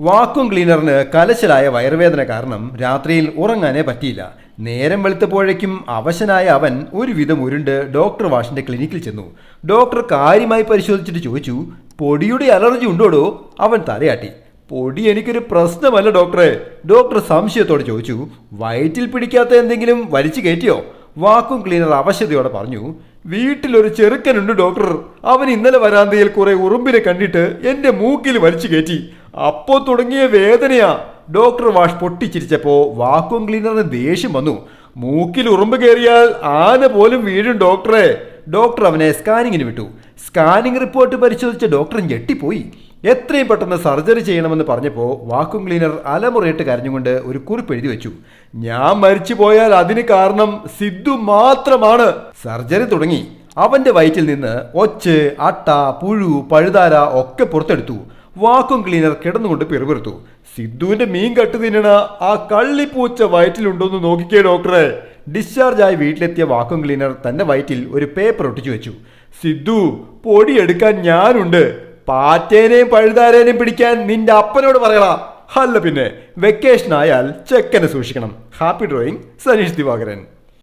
Vacuum ക്ലീനറിന് കലശലായ വയറുവേദന കാരണം രാത്രിയിൽ ഉറങ്ങാനേ പറ്റിയില്ല. നേരം വെളുത്തപ്പോഴേക്കും അവശനായ അവൻ ഒരുവിധം ഉരുണ്ട് ഡോക്ടർ വാഷിന്റെ ക്ലിനിക്കിൽ ചെന്നു. ഡോക്ടർ കാര്യമായി പരിശോധിച്ചിട്ട് ചോദിച്ചു പൊടിയുടെ അലർജി ഉണ്ടോടോ? അവൻ തലയാട്ടി. പൊടി എനിക്കൊരു പ്രശ്നമല്ല ഡോക്ടറെ. ഡോക്ടർ സംശയത്തോടെ ചോദിച്ചു വയറ്റിൽ പിടിക്കാത്ത എന്തെങ്കിലും വലിച്ചു കയറ്റിയോ? വാക്വം ക്ലീനർ അവശതയോടെ പറഞ്ഞു വീട്ടിലൊരു ചെറുക്കനുണ്ട് ഡോക്ടർ. അവൻ ഇന്നലെ വരാന്തയിൽ കുറെ ഉറുമ്പിനെ കണ്ടിട്ട് എന്റെ മൂക്കിൽ വലിച്ചു കയറ്റി. അപ്പോ തുടങ്ങിയ വേദനയാ. ഡോക്ടർ വാഷ് പൊട്ടിച്ചിരിച്ചപ്പോ വാക്വം ക്ലീനറിന് ദേഷ്യം വന്നു. മൂക്കിൽ ഉറുമ്പ് കയറിയാൽ ആന പോലും വീഴും ഡോക്ടറെ. ഡോക്ടർ അവനെ സ്കാനിങ്ങിന് വിട്ടു. സ്കാനിംഗ് റിപ്പോർട്ട് പരിശോധിച്ച ഡോക്ടർ ഞെട്ടിപ്പോയി. എത്രയും പെട്ടെന്ന് സർജറി ചെയ്യണമെന്ന് പറഞ്ഞപ്പോൾ വാക്വം ക്ലീനർ അലമുറയിട്ട് കരഞ്ഞുകൊണ്ട് ഒരു കുറിപ്പ് എഴുതി വെച്ചു. ഞാൻ മരിച്ചു പോയാൽ അതിന് കാരണം സിദ്ധു മാത്രമാണ്. സർജറി തുടങ്ങി. അവന്റെ വയറ്റിൽ നിന്ന് ഒച്ച് അട്ട പുഴു പഴുതാര ഒക്കെ പുറത്തെടുത്തു. വാക്വം ക്ലീനർ കിടന്നുകൊണ്ട് പിറുപിറുത്തു. സിദ്ധുവിന്റെ മീൻ കട്ട് തിന്നണ ആ കള്ളിപ്പൂച്ച വയറ്റിലുണ്ടോന്ന് നോക്കിക്കേ ഡോക്ടറെ. ഡിസ്ചാർജായി വീട്ടിലെത്തിയ വാക്വം ക്ലീനർ തന്റെ വയറ്റിൽ ഒരു പേപ്പർ ഒട്ടിച്ചു വെച്ചു. സിദ്ധു പൊടിയെടുക്കാൻ ഞാനുണ്ട്. പാറ്റേനെയും പഴുതാരേനെയും പിടിക്കാൻ നിന്റെ അപ്പനോട് പറയണ. അല്ല പിന്നെ വെക്കേഷൻ ആയാൽ ചെക്കനെ സൂക്ഷിക്കണം. Happy drawing Saneesh Divakaran.